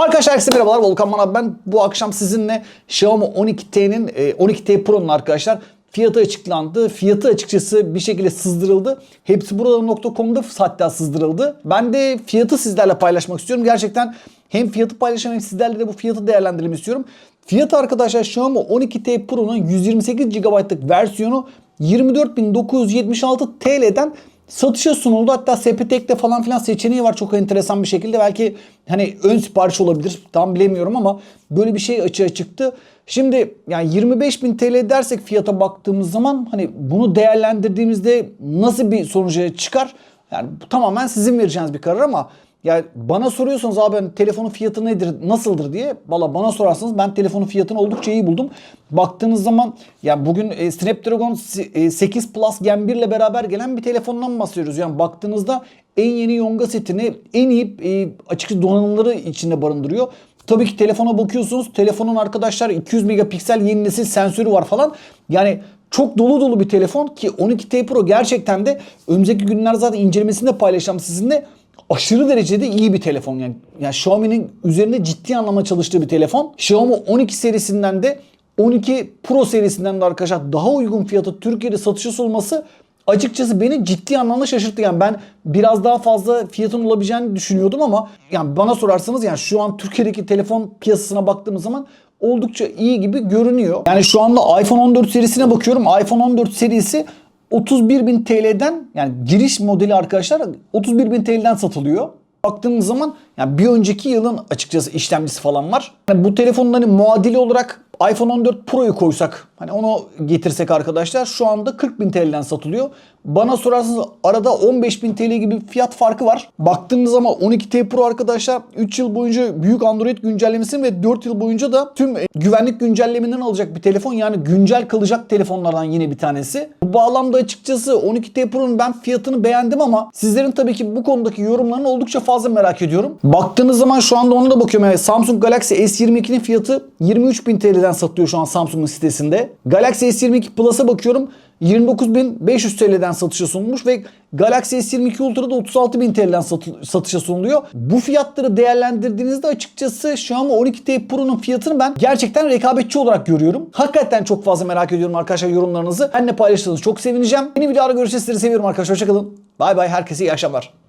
Arkadaşlar herkese merhabalar. Volkan Manav ben. Bu akşam sizinle Xiaomi 12T'nin e, 12T Pro'nun arkadaşlar fiyatı açıklandı. Fiyatı açıkçası bir şekilde sızdırıldı. Hepsi burada.com'da hatta sızdırıldı. Ben de fiyatı sizlerle paylaşmak istiyorum. Gerçekten hem fiyatı paylaşalım hem sizlerle de bu fiyatı değerlendirelim istiyorum. Fiyatı arkadaşlar Xiaomi 12T Pro'nun 128 GB'lık versiyonu 24.976 TL'den satışa sunuldu. Hatta SPTEK'te falan filan seçeneği var çok enteresan bir şekilde. Belki hani ön sipariş olabilir. Tam bilemiyorum ama böyle bir şey açığa çıktı. Şimdi yani 25.000 TL dersek fiyata baktığımız zaman hani bunu değerlendirdiğimizde nasıl bir sonuca çıkar? Yani bu tamamen sizin vereceğiniz bir karar ama yani bana soruyorsanız abi hani telefonun fiyatı nedir, nasıldır diye. Valla bana sorarsanız ben telefonun fiyatını oldukça iyi buldum. Baktığınız zaman ya bugün e, Snapdragon e, 8 Plus Gen 1 ile beraber gelen bir telefondan bahsediyoruz. Yani baktığınızda en yeni Yonga setini en iyi e, açıkçası donanımları içinde barındırıyor. Tabii ki telefona bakıyorsunuz. Telefonun arkadaşlar 200 megapiksel yeni nesil sensörü var falan. Yani çok dolu dolu bir telefon ki 12T Pro gerçekten de önümüzdeki günler zaten incelemesini de paylaşacağım sizinle aşırı derecede iyi bir telefon yani. Yani Xiaomi'nin üzerinde ciddi anlamda çalıştığı bir telefon. Xiaomi 12 serisinden de 12 Pro serisinden de arkadaşlar daha uygun fiyata Türkiye'de satışa sunulması açıkçası beni ciddi anlamda şaşırttı. Yani ben biraz daha fazla fiyatın olabileceğini düşünüyordum ama yani bana sorarsanız yani şu an Türkiye'deki telefon piyasasına baktığımız zaman oldukça iyi gibi görünüyor. Yani şu anda iPhone 14 serisine bakıyorum. iPhone 14 serisi 31.000 TL'den yani giriş modeli arkadaşlar 31.000 TL'den satılıyor. Baktığımız zaman yani bir önceki yılın açıkçası işlemcisi falan var. Yani bu telefonun hani muadili olarak iPhone 14 Pro'yu koysak hani onu getirsek arkadaşlar şu anda 40.000 TL'den satılıyor. Bana sorarsanız arada 15.000 TL gibi fiyat farkı var. Baktığınız zaman 12T Pro arkadaşlar 3 yıl boyunca büyük Android güncellemesi ve 4 yıl boyunca da tüm güvenlik güncellemelerini alacak bir telefon. Yani güncel kalacak telefonlardan yine bir tanesi. Bu bağlamda açıkçası 12T Pro'nun ben fiyatını beğendim ama sizlerin tabii ki bu konudaki yorumlarını oldukça fazla merak ediyorum. Baktığınız zaman şu anda ona da bakıyorum. Yani Samsung Galaxy S22'nin fiyatı 23.000 TL'den satılıyor şu an Samsung'un sitesinde. Galaxy S22 Plus'a bakıyorum. 29.500 TL'den satışa sunulmuş ve Galaxy S22 Ultra'da 36.000 TL'den satı- satışa sunuluyor. Bu fiyatları değerlendirdiğinizde açıkçası Xiaomi 12T Pro'nun fiyatını ben gerçekten rekabetçi olarak görüyorum. Hakikaten çok fazla merak ediyorum arkadaşlar yorumlarınızı. Benimle paylaşırsanız çok sevineceğim. Yeni videoda görüşürüz. Sizleri seviyorum arkadaşlar. Hoşçakalın. Bay bay. Herkese iyi akşamlar.